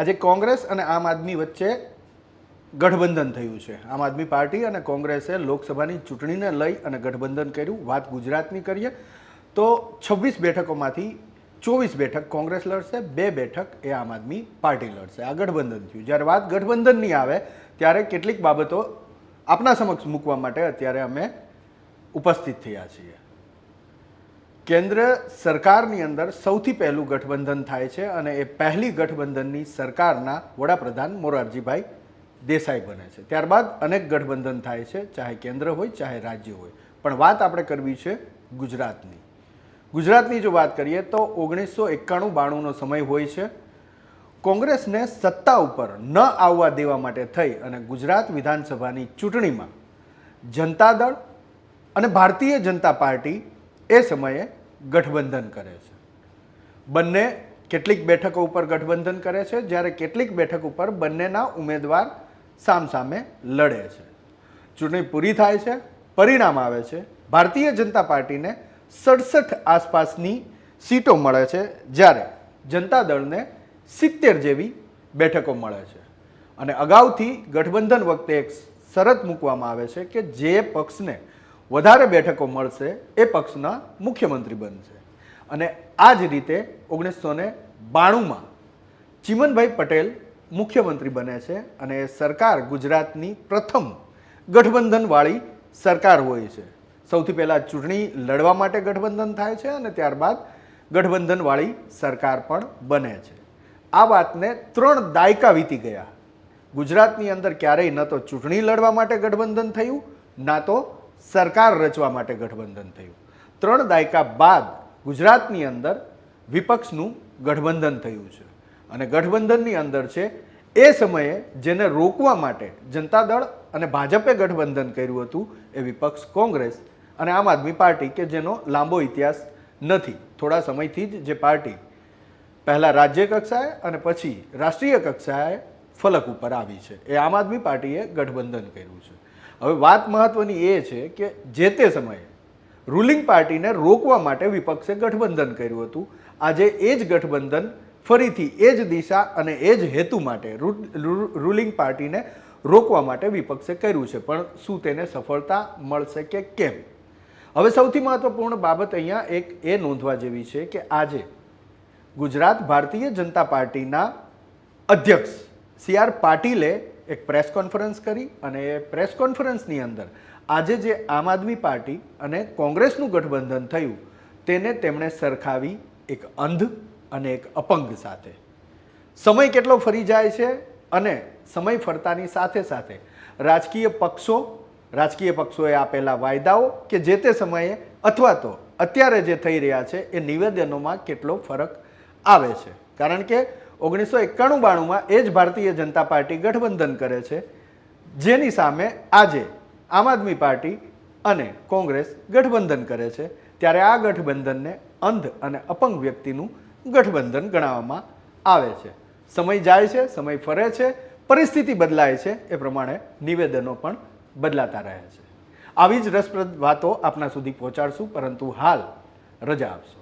આજે કોંગ્રેસ અને આમ આદમી વચ્ચે ગઠબંધન થયું છે. આમ આદમી પાર્ટી અને કોંગ્રેસે લોકસભાની ચૂંટણીને લઈ અને ગઠબંધન કર્યું. વાત ગુજરાતની કરીએ તો છવ્વીસ બેઠકોમાંથી ચોવીસ બેઠક કોંગ્રેસ લડશે, બે બેઠક એ આમ આદમી પાર્ટી લડશે. આ ગઠબંધન થયું. જ્યારે વાત ગઠબંધનની આવે, ત્યારે કેટલીક બાબતો આપના સમક્ષ મૂકવા માટે અત્યારે અમે ઉપસ્થિત થયા છીએ. કેન્દ્ર સરકારની અંદર સૌથી પહેલું ગઠબંધન થાય છે અને એ પહેલી ગઠબંધનની સરકારના વડાપ્રધાન મોરારજીભાઈ દેસાઈ બને છે. ત્યારબાદ અનેક ગઠબંધન થાય છે, ચાહે કેન્દ્ર હોય, ચાહે રાજ્ય હોય. પણ વાત આપણે કરવી છે ગુજરાતની. ગુજરાતની જો વાત કરીએ તો ઓગણીસો એકાણું બાણુંનો સમય હોય છે. કોંગ્રેસને સત્તા ઉપર ન આવવા દેવા માટે થઈ અને ગુજરાત વિધાનસભાની ચૂંટણીમાં જનતા દળ અને ભારતીય જનતા પાર્ટી એ સમયે ગઠબંધન કરે છે. બંને કેટલીક બેઠકો ઉપર ગઠબંધન કરે છે, જ્યારે કેટલીક બેઠક ઉપર બંનેના ઉમેદવાર સામસામે લડે છે. ચૂંટણી પૂરી થાય છે, પરિણામ આવે છે. ભારતીય જનતા પાર્ટીને સડસઠ આસપાસની સીટો મળે છે, જ્યારે જનતા દળને સિત્તેર જેવી બેઠકો મળે છે. અને અગાઉથી ગઠબંધન વખતે એક શરત મૂકવામાં આવે છે કે જે પક્ષને વધારે બેઠકો મળશે એ પક્ષના મુખ્યમંત્રી બનશે. અને આ જ રીતે ઓગણીસો ને બાણુંમાં ચિમનભાઈ પટેલ મુખ્યમંત્રી બને છે અને સરકાર ગુજરાતની પ્રથમ ગઠબંધનવાળી સરકાર હોય છે. સૌથી પહેલાં ચૂંટણી લડવા માટે ગઠબંધન થાય છે અને ત્યારબાદ ગઠબંધનવાળી સરકાર પણ બને છે. આ વાતને ત્રણ દાયકા વીતી ગયા. ગુજરાતની અંદર ક્યારેય ન તો ચૂંટણી લડવા માટે ગઠબંધન થયું, ના તો સરકાર રચવા માટે ગઠબંધન થયું. ત્રણ દાયકા બાદ ગુજરાતની અંદર વિપક્ષનું ગઠબંધન થયું છે. અને ગઠબંધનની અંદર છે, એ સમયે જેને રોકવા માટે જનતા દળ અને ભાજપે ગઠબંધન કર્યું હતું, એ વિપક્ષ કોંગ્રેસ અને આમ આદમી પાર્ટી કે જેનો લાંબો ઇતિહાસ નથી. થોડા સમયથી જ જે પાર્ટી પહેલાં રાજ્ય કક્ષાએ અને પછી રાષ્ટ્રીય કક્ષાએ ફલક ઉપર આવી છે. એ આમ આદમી પાર્ટીએ ગઠબંધન કર્યું છે. હવે વાત મહત્વની એ છે કે જે તે સમયે રૂલિંગ પાર્ટીને રોકવા માટે વિપક્ષે ગઠબંધન કર્યું હતું. આજે એ જ ગઠબંધન ફરીથી એ જ દિશા અને એ જ હેતુ માટે રૂલિંગ પાર્ટીને રોકવા માટે વિપક્ષે કર્યું છે. પણ શું તેને સફળતા મળશે કે કેમ? હવે સૌથી મહત્વપૂર્ણ બાબત અહીંયા એક એ નોંધવા જેવી છે કે આજે ગુજરાત ભારતીય જનતા પાર્ટીના અધ્યક્ષ સી આર પાટીલે એક પ્રેસ કોન્ફરન્સ કરી અને એ પ્રેસ કોન્ફરન્સની અંદર આજે જે આમ આદમી પાર્ટી અને કોંગ્રેસનું ગઠબંધન થયું, તેને તેમણે સરખાવી એક અંધ અને એક અપંગ સાથે. સમય કેટલો ફરી જાય છે અને સમય ફરતાની સાથે સાથે રાજકીય પક્ષો, રાજકીય પક્ષોએ આપેલા વાયદાઓ કે જે તે સમયે અથવા તો અત્યારે જે થઈ રહ્યા છે, એ નિવેદનોમાં કેટલો ફરક આવે છે. કારણ કે ઓગણીસો એકાણું બાણુંમાં એ જ ભારતીય જનતા પાર્ટી ગઠબંધન કરે છે, જેની સામે આજે આમ આદમી પાર્ટી અને કોંગ્રેસ ગઠબંધન કરે છે. ત્યારે આ ગઠબંધનને અંધ અને અપંગ વ્યક્તિનું ગઠબંધન ગણાવવામાં આવે છે. સમય જાય છે, સમય ફરે છે, પરિસ્થિતિ બદલાય છે, એ પ્રમાણે નિવેદનો પણ બદલાતા રહે છે. આવી જ રસપ્રદ વાતો આપના સુધી પહોંચાડશું, પરંતુ હાલ રજા આપશો.